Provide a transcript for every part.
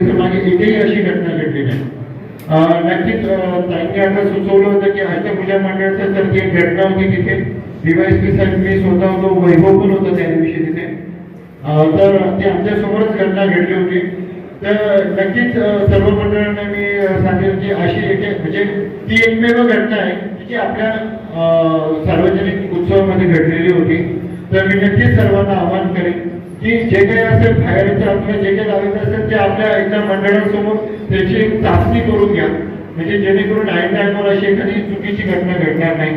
मागे एकही अशी घटना घडली नाही नक्कीच त्यांनी आता सुचवलं होतं की आजच्या पूजा मंडळाचं तर ती एक घटना होती तिथे डीवायसपी साहेब मी स्वतः होतो वैभव पण होतो त्या दिवशी तिथे. तर ती आमच्यासमोरच घटना घडली होती. तर नक्कीच सर्व मंडळांना मी सांगेल की अशी एक म्हणजे ती एकमेव घटना आहे जी आपल्या अं, सार्वजनिक उत्सवामध्ये घडलेली होती. तर मी नक्कीच सर्वांना आवाहन करेन की जे काही असेल बाहेरच्या आपल्या जे काही लावायचं असेल ते आपल्या एकदा मंडळासमोर त्याची एक चाचणी करून घ्या. म्हणजे जेणेकरून ऐन टायमावर अशी एखादी चुकीची घटना घडणार नाही.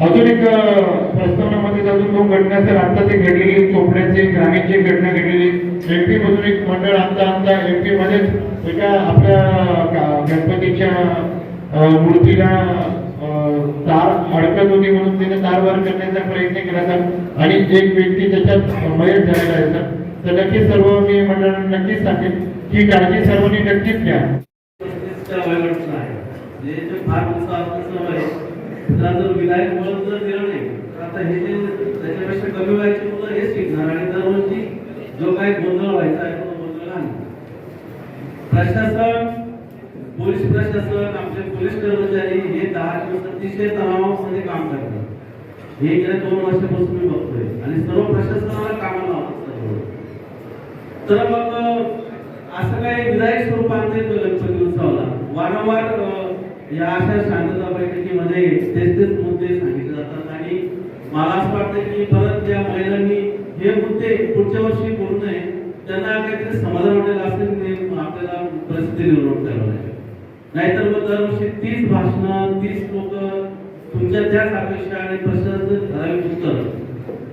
अजून एक प्रस्तावनामध्ये अजून दोन घटना सर आता ते घडलेली चोपड्याची ग्रामीणची घटना घडलेली एमपी मधून एक मंडळ आमचा आमचा एमपी मध्येच एका आपल्या गणपतीच्या मूर्तीला तार फडकत होती म्हणून तिने तार वर करण्याचा प्रयत्न केला सर आणि एक व्यक्ती त्याच्यात मयत झालेला आहे सर तर नक्कीच सर्व मी मंडळांना नक्कीच सांगेन की काळजी सर्वांनी नक्कीच घ्या. पस्तीसच्या वयोगटातलं जर विधायक वळण जर दिलं नाही आता हे जे त्याच्यापेक्षा कमी व्हायचे मुलं हेच शिकणार आणि दरवर्षी जो काही गोंधळ व्हायचा आहे तो गोंधळ नाही प्रशासन पोलीस प्रशासन आमचे पोलीस कर्मचारी हे दहा दिवस अतिशय तणावामध्ये काम करतात. हे गेल्या दोन वर्षापासून मी बघतोय. आणि सर्व प्रशासनाला कामाला तर मग असं काही विधायक स्वरूपात येतो गणपती उत्सवाला वारंवार या अशा शांतता बैठकीमध्ये तेच तेच मुद्दे सांगितले जातात. आणि मला असं वाटतं की परत त्या महिलांनी हे मुद्दे पुढच्या वर्षी बोलू नये. त्यांना काहीतरी समाधान वाटेल असेल आपल्याला परिस्थिती निर्माण करावं लागेल. नाहीतर मग दरवर्षी तीच भाषणं तीच लोक तुमच्या त्याच अपेक्षा आणि प्रश्नाचं ठराविक उत्तर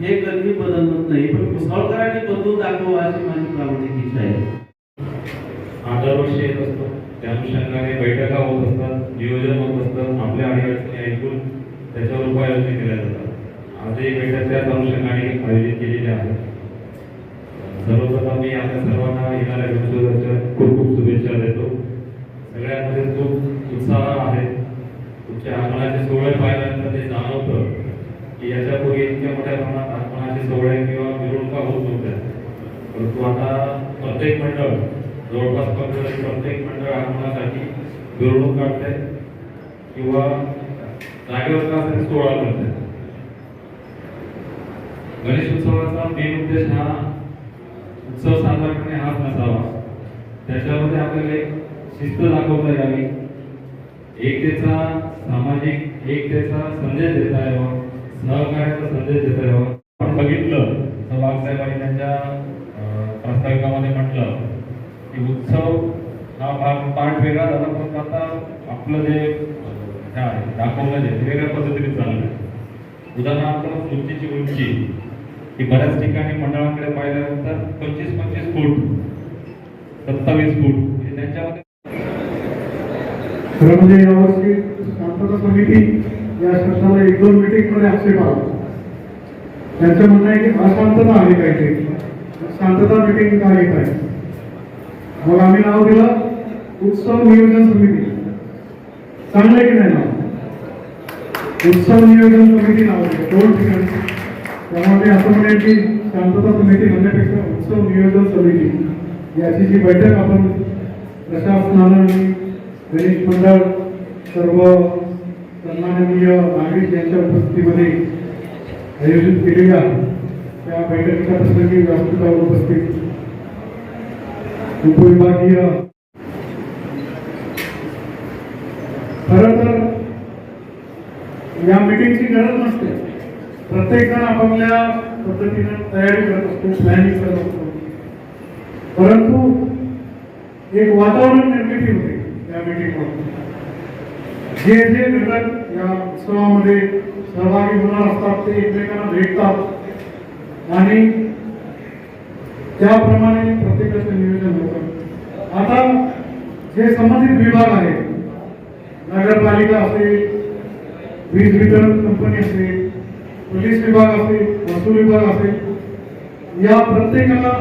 हे कधी बदलत नाही. पण भुसावळकरांनी बदलून दाखवा अशी माझी प्रामाणिक इच्छा आहे. दरवर्षी येत असतो त्या अनुषंगाने बैठका होत असतात. नियोजन होत असतात. आपल्या अडीअडचणी ऐकून त्याच्यावर उपाययोजना केल्या जातात. आजही बैठक त्याच अनुषंगाने आयोजित केलेली आहे. सर्वप्रथम मी आपल्या सर्वांना येणाऱ्या गणेशोत्सवाच्या खूप खूप शुभेच्छा देतो. सगळ्यांमध्ये खूप उत्साह आहे. तुमच्या आगमनाचे सोहळे पाहिल्यानंतर ते जाणवतं की याच्यापूर्वी इतक्या मोठ्या प्रमाणात आगमनाचे सोहळे किंवा मिरवणुका होत होत्या परंतु आता प्रत्येक मंडळ जवळपास पकडले प्रत्येक मंडळ आगमनासाठी मिरवणूक काढते किंवा जागेवर का सोहळा करते. गणेश उत्सवाचा मेन उद्देश हा उत्सव साजरा करणे हाच नसावा. त्याच्यामध्ये आपल्याला एक शिस्त दाखवताय आम्ही एकतेचा सामाजिक एकतेचा संदेश देत आहे हो. सहकार्याचा संदेश देत आहे हो. आपण बघितलं तर बाबासाहेबांनी त्यांच्या अं, प्रास्ताविकामध्ये म्हटलं की उत्सव हा भाग पाठ वेगळा झाला पण आता आपलं जे काय दाखवलं जे वेगळ्या पद्धतीने चाललंय. उदाहरणार्थ उंचीची उंची ही बऱ्याच ठिकाणी मंडळाकडे पाहिल्यानंतर पंचवीस पंचवीस फूट सत्तावीस फूट हे त्यांच्यामध्ये खरं म्हणजे यावर्षी शांतता समिती या शब्दाला एक दोन मीटिंगमध्ये आक्षेप आला त्यांचं म्हणणं आहे की अशांतता आली पाहिजे. शांतता मीटिंग का येत आहे मग आम्ही नाव दिलं उत्सव नियोजन समिती. चांगलं आहे की नाही नाव? उत्सव नियोजन समिती नाव दिलं दोन ठिकाणी. त्यामुळे असं म्हणेल की शांतता समिती म्हणण्यापेक्षा उत्सव नियोजन समिती. याची जी बैठक आपण प्रशासनानं गणेश मंडळ सर्व सन्माननीय नागरिक यांच्या उपस्थितीमध्ये आयोजित केलेल्या त्या बैठकीच्या प्रसंगी व्यासपीठावर उपस्थित उपविभागीय खरं तर या मिटिंगची गरज नसते. प्रत्येक जण आपापल्या पद्धतीनं तयारी करत असतो प्लॅनिंग करत असतो. परंतु एक वातावरण निर्मिती होते. या मीटिंगमध्ये जे जे घटक या उत्सवामध्ये सहभागी होणार असतात ते एकमेकांना भेटतात. आणि त्याप्रमाणे प्रत्येकाचं नियोजन होतं. आता जे संबंधित विभाग आहेत नगरपालिका असेल वीज वितरण कंपनी असेल पोलीस विभाग असेल महसूल विभाग असेल या प्रत्येकाला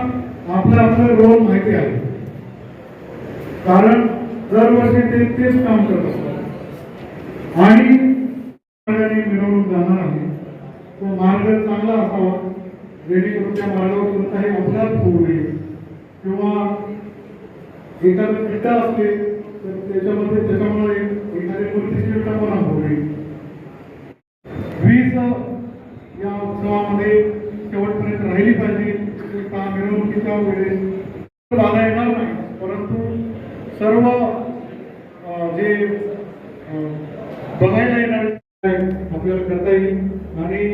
आपलं आपलं रोल माहिती आहे. कारण दरवर्षी ते तेच काम करत असतात. आणि मिळवून जाणार आहे. तो मार्ग चांगला असावा. जेणेकरून त्या मार्गावर कोणताही अपघात होऊ नये. किंवा एखादं पिता असते तर त्याच्यामध्ये त्याच्यामुळे एखादी मूर्तीची विटंबना नये. वीज या उत्सवामध्ये शेवटपर्यंत राहिली पाहिजे. त्या मिरवणुकीच्या वेळेस बाधा येणार नाही. परंतु सर्व बघायला येणार आपल्याला करता येईल. आणि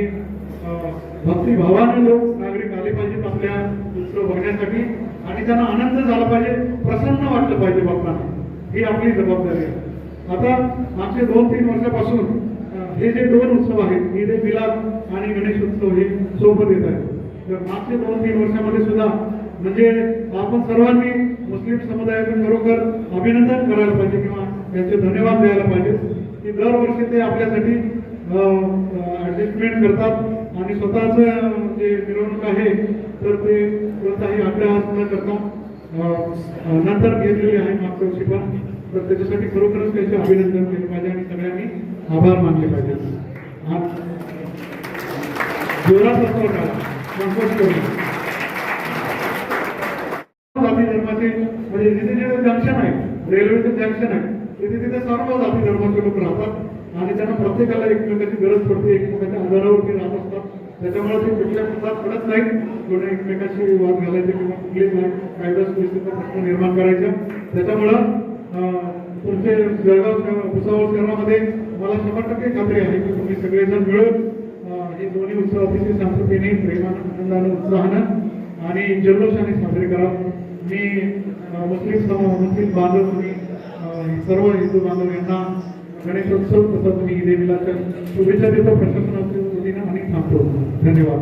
भक्तिभावाने लोक नागरिक आले पाहिजेत आपल्या उत्सव बघण्यासाठी. आणि त्यांना आनंद झाला पाहिजे प्रसन्न वाटलं पाहिजे बघताना ही आपली जबाबदारी आहे. आता मागचे दोन तीन वर्षापासून हे जे दोन उत्सव आहेत ईद ए मिलाद आणि गणेश उत्सव हे सोबत येत आहेत. तर मागच्या दोन तीन वर्षामध्ये सुद्धा म्हणजे आपण सर्वांनी मुस्लिम समुदायातून खरोखर अभिनंदन करायला पाहिजे किंवा त्यांचे धन्यवाद द्यायला पाहिजे. ते दरवर्षी ते आपल्यासाठी ॲडजस्टमेंट करतात. आणि स्वतःचं जे मिरवणूक आहे तर ते कोणताही अभ्यास न करता नंतर घेतलेले आहे मागच्या वर्षी पण. तर त्याच्यासाठी खरोखरच त्याचे अभिनंदन केले पाहिजे आणि सगळ्यांनी आभार मानले पाहिजे. जोरात असतो का? करू. जाती धर्माचे म्हणजे जिथे जिथे जंक्शन आहे रेल्वेचं जंक्शन आहे तिथे तिथे सर्व जाती धर्माचे लोक राहतात. आणि त्यांना प्रत्येकाला एकमेकाची गरज पडते एकमेकाच्या आधारावरती राहत असतात. त्याच्यामुळे ते कुठल्या प्रकारात पडत नाहीत. कोणी एकमेकाशी वाद घालायचे किंवा कुठले कायदा सुव्यवस्थेचा प्रश्न निर्माण करायचा. त्याच्यामुळं तुमचे जळगाव भुसावळ शहरामध्ये मला शंभर टक्के खात्री आहे की तुम्ही सगळेजण मिळून हे दोन्ही उत्सव अतिशय शांततेने प्रेमानं आनंदानं उत्साहानं आणि जल्लोषाने साजरे करा मी मुस्लिम सम- मुस्लिम बांधव आणि सर्व हिंदू बांधव यांना गणेशोत्सव तसंच मी देवीला तर शुभेच्छा देतो प्रशासनाच्या वतीनं आणि थांबतो धन्यवाद.